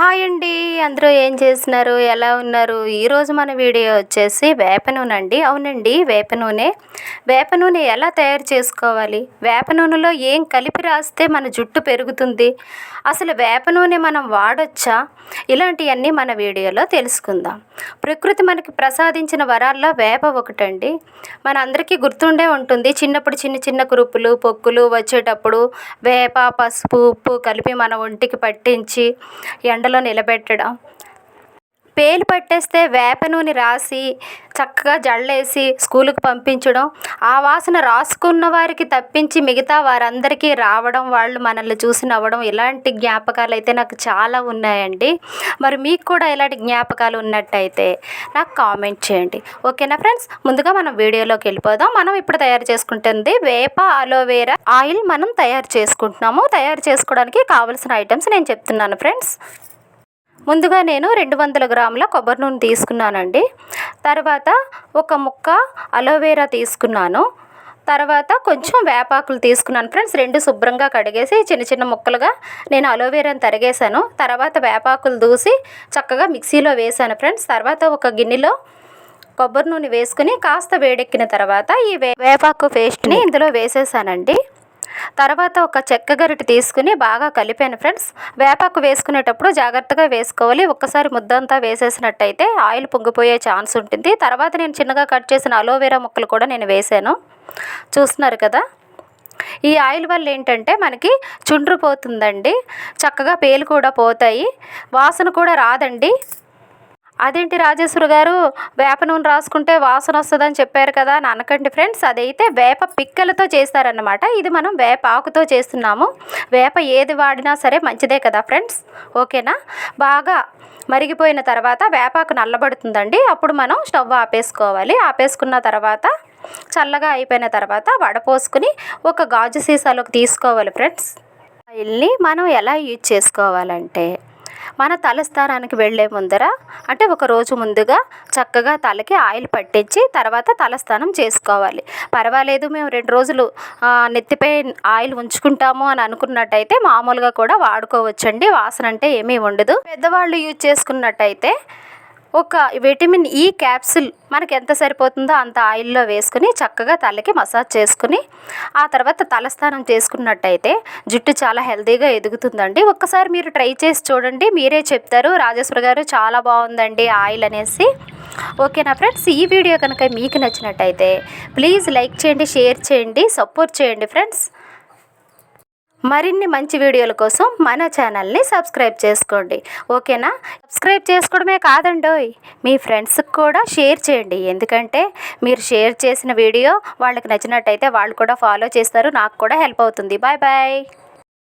Hi అండి. అందరూ ఏం చేస్తున్నారు? ఎలా ఉన్నారు? ఈరోజు మన వీడియో వచ్చేసి వేప నూనె అండి. అవునండి వేప నూనె. వేప నూనె ఎలా తయారు చేసుకోవాలి? వేప నూనెలో ఏం కలిపి రాస్తే మన జుట్టు పెరుగుతుంది? అసలు వేప నూనె మనం వాడొచ్చా? ఇలాంటివన్నీ మన వీడియోలో తెలుసుకుందాం. ప్రకృతి మనకి ప్రసాదించిన వరాల్లో వేప ఒకటండి. మన అందరికీ గుర్తుండే ఉంటుంది చిన్నప్పుడు చిన్న చిన్న కురుపులు పొక్కులు వచ్చేటప్పుడు వేప పసుపు ఉప్పు కలిపి మన ఒంటికి పట్టించి ఎండ ఎండలో నిలబెట్టడం. పేలు పట్టేస్తే వేప నూనె రాసి చక్కగా జల్లేసి స్కూలుకు పంపించడం ఆ వాసన రాసుకున్న వారికి తప్పించి మిగతా వారందరికీ రావడం వాళ్ళు మనల్ని చూసి నవ్వడం ఇలాంటి జ్ఞాపకాలు అయితే నాకు చాలా ఉన్నాయండి. మరి మీకు కూడా ఇలాంటి జ్ఞాపకాలు ఉన్నట్టయితే నాకు కామెంట్ చేయండి. ఓకేనా ఫ్రెండ్స్? ముందుగా మనం వీడియోలోకి వెళ్ళిపోదాం. మనం ఇప్పుడు తయారు చేసుకుంటుంది వేప అలోవేరా ఆయిల్ మనం తయారు చేసుకుంటున్నాము. తయారు చేసుకోవడానికి కావలసిన ఐటమ్స్ నేను చెప్తున్నాను ఫ్రెండ్స్. ముందుగా నేను రెండు వందల గ్రాముల కొబ్బరి నూనె తీసుకున్నానండి. తర్వాత ఒక ముక్క అలోవేరా తీసుకున్నాను. తర్వాత కొంచెం వేపాకులు తీసుకున్నాను ఫ్రెండ్స్. రెండు శుభ్రంగా కడిగేసి చిన్న చిన్న ముక్కలుగా నేను అలోవేరాని తరిగేశాను. తర్వాత వేపాకులు దూసి చక్కగా మిక్సీలో వేసాను ఫ్రెండ్స్. తర్వాత ఒక గిన్నెలో కొబ్బరి నూనె వేసుకుని కాస్త వేడెక్కిన తర్వాత ఈ వేపాకు పేస్ట్ని ఇందులో వేసేసానండి. తర్వాత ఒక చెక్క గరిటె తీసుకుని బాగా కలిపాను ఫ్రెండ్స్. వేపాకు వేసుకునేటప్పుడు జాగ్రత్తగా వేసుకోవాలి. ఒక్కసారి ముద్దంతా వేసేసినట్టయితే ఆయిల్ పొంగిపోయే ఛాన్స్ ఉంటుంది. తర్వాత నేను చిన్నగా కట్ చేసిన అలోవెరా ముక్కలు కూడా నేను వేసాను. చూస్తున్నారు కదా? ఈ ఆయిల్ వల్ల ఏంటంటే మనకి చుండ్రు పోతుందండి. చక్కగా పేలు కూడా పోతాయి. వాసన కూడా రాదండి. అదేంటి రాజేశ్వరి గారు? వేప నూనె రాసుకుంటే వాసన వస్తుందని చెప్పారు కదా అని అనకండి ఫ్రెండ్స్. అదైతే వేప పిక్కలతో చేస్తారన్నమాట. ఇది మనం వేప ఆకుతో చేస్తున్నాము. వేప ఏది వాడినా సరే మంచిదే కదా ఫ్రెండ్స్. ఓకేనా? బాగా మరిగిపోయిన తర్వాత వేపాకు నల్లబడుతుందండి. అప్పుడు మనం స్టవ్ ఆపేసుకోవాలి. ఆపేసుకున్న తర్వాత చల్లగా అయిపోయిన తర్వాత వడపోసుకుని ఒక గాజు సీసాలోకి తీసుకోవాలి ఫ్రెండ్స్. ఆయిల్ని మనం ఎలా యూజ్ చేసుకోవాలంటే మన తలస్థానానికి వెళ్ళే ముందర అంటే ఒక రోజు ముందుగా చక్కగా తలకి ఆయిల్ పట్టించి తర్వాత తలస్నానం చేసుకోవాలి. పర్వాలేదు మేము రెండు రోజులు నెత్తిపై ఆయిల్ ఉంచుకుంటాము అని అనుకున్నట్టయితే మామూలుగా కూడా వాడుకోవచ్చండి. వాసన అంటే ఏమీ ఉండదు. పెద్దవాళ్ళు యూజ్ చేసుకున్నట్టయితే ఒక విటమిన్ ఈ క్యాప్సిల్ మనకి ఎంత సరిపోతుందో అంత ఆయిల్లో వేసుకుని చక్కగా తలకి మసాజ్ చేసుకుని ఆ తర్వాత తలస్నానం చేసుకున్నట్టయితే జుట్టు చాలా హెల్తీగా ఎదుగుతుందండి. ఒక్కసారి మీరు ట్రై చేసి చూడండి. మీరే చెప్తారు. రాజేశ్వర గారు చాలా బాగుందండి ఆయిల్ అనేసి. ఓకేనా ఫ్రెండ్స్? ఈ వీడియో కనుక మీకు నచ్చినట్టయితే ప్లీజ్ లైక్ చేయండి షేర్ చేయండి సపోర్ట్ చేయండి ఫ్రెండ్స్. మరిన్ని మంచి వీడియోల కోసం మన ఛానల్ని సబ్స్క్రైబ్ చేసుకోండి. ఓకేనా? సబ్స్క్రైబ్ చేసుకోవడమే కాదండోయ్. మీ ఫ్రెండ్స్కి కూడా షేర్ చేయండి. ఎందుకంటే మీరు షేర్ చేసిన వీడియో వాళ్ళకి నచ్చినట్టయితే వాళ్ళు కూడా ఫాలో చేస్తారు. నాకు కూడా హెల్ప్ అవుతుంది. Bye bye.